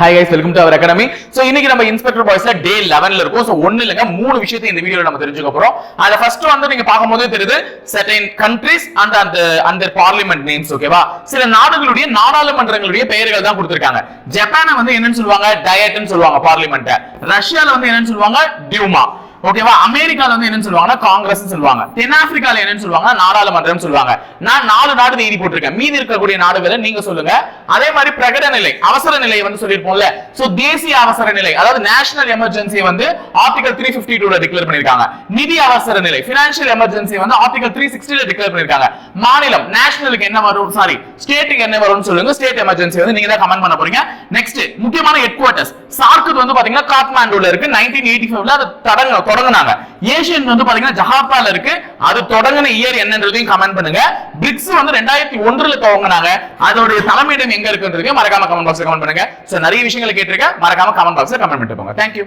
Hi guys welcome to our academy so இன்னைக்கு நம்ம inspector பாய்ஸ்ல டே 11ல இருக்கும். சோ ஒண்ணு இல்லங்க மூணு விஷயத்தை இந்த வீடியோல நம்ம தெரிஞ்சுக்க போறோம். அத ஃபர்ஸ்ட் வந்து நீங்க பாக்கும்போது தெரியுது சர்டைன் கண்ட்ரிஸ் அண்ட் அந்த அந்த பார்லிமெண்ட் நேம்ஸ் ஓகேவா சில நாடுகளுடைய நாடாளுமன்றங்களுடைய பெயர்கள் தான் கொடுத்திருக்காங்க. ஜப்பானை வந்து என்னன்னு சொல்லுவாங்க? டயட்னு சொல்லுவாங்க பார்லிமெண்ட் ரஷ்யால வந்து என்னன்னு சொல்லுவாங்க? டியூமா ஓகேவா அமெரிக்கால வந்து என்னன்னு சொல்லுவாங்கன்னா காங்கிரஸ் சொல்லுவாங்க. தென்னாப்பிரிக்கால என்னன்னு சொல்லுவாங்க நாடாளுமன்றம் சொல்லுவாங்க. நான் நாலு நாடு எழுதி போட்டிருக்கேன். மீதி இருக்கக்கூடிய நாடுகளை நீங்க சொல்லுங்க. அதே மாதிரி பிரகட நிலை அவசர நிலை வந்து சொல்லிருப்போம்ல சோ தேசிய அவசர நிலை அதாவது நேஷனல் எமர்ஜென்சி வந்து ஆர்டிகல் த்ரீ பிப்டி டூல டிக்ளேர் பண்ணிருக்காங்க நிதி அவசர நிலை பினான்சியல் எமர்ஜென்சி வந்து ஆர்டிகல் த்ரீ சிக்ஸ்டில டிக்ளேர் பண்ணிருக்காங்க மாநிலம் நேஷனலுக்கு என்ன வரும்? சாரி ஸ்டேட்டுக்கு என்ன வரும்னு சொல்லுங்க. ஸ்டேட் எமர்ஜென்சி வந்து நீங்க தான் கமெண்ட் பண்ண போறீங்க. நெக்ஸ்ட் முக்கியமான ஹெட் குவார்ட்டர்ஸ் அடுத்தது வந்து பாத்தீங்கன்னா காத்மாண்டுல இருக்கு. நைன்டீன் எயிட்டி ஃபைவ்ல அது தொடங்க தொடங்குனாங்க. ஏஷியன் வந்து பாத்தீங்கன்னா ஜஹாப்பால இருக்கு. அது தொடங்கின இயர் என்னன்றதையும் கமெண்ட் பண்ணுங்க. பிரிக்ஸ் வந்து ரெண்டாயிரத்தி ஒன்றுல துவங்கினாங்க. அதோடைய தலைமையிடம் எங்க இருக்குன்றதையும் மறக்காம கமெண்ட் பாக்ஸ் கமெண்ட் பண்ணுங்க. சோ நிறைய விஷயங்களை கேட்டிருக்க மறக்காம கமெண்ட் பாக்ஸ் கமெண்ட் பண்ணிட்டு போங்க. தேங்க்யூ